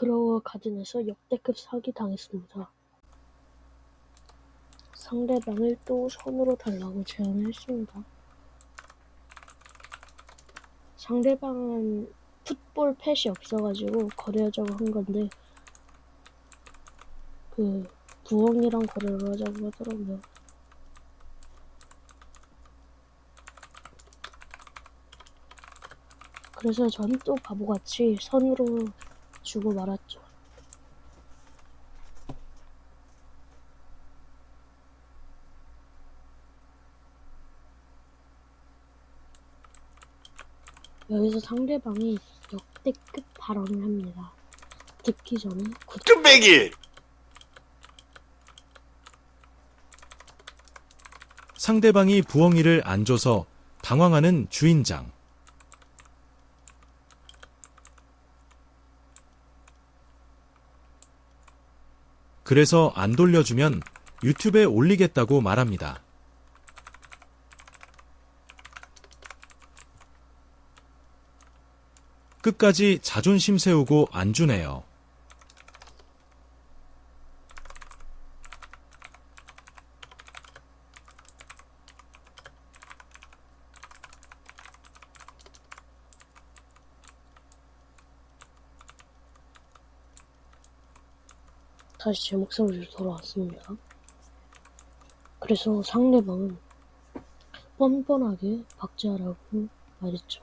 그러고 가든에서 역대급 사기 당했습니다. 상대방을 또 손으로 달라고 제안을 했습니다. 상대방은 풋볼 팻이 없어가지고 거래하자고 한 건데 그 부엉이랑 거래를 하자고 하더라고요. 그래서 전 또 바보같이 선으로 주고 말았죠. 여기서 상대방이 역대급 발언을 합니다. 듣기 전에 굿 뚝배기 상대방이 부엉이를 안 줘서 당황하는 주인장. 그래서 안 돌려주면 유튜브에 올리겠다고 말합니다. 끝까지 자존심 세우고 안 주네요. 다시 제 목소리로 돌아왔습니다. 그래서 상대방은 뻔뻔하게 박제하라고 말했죠.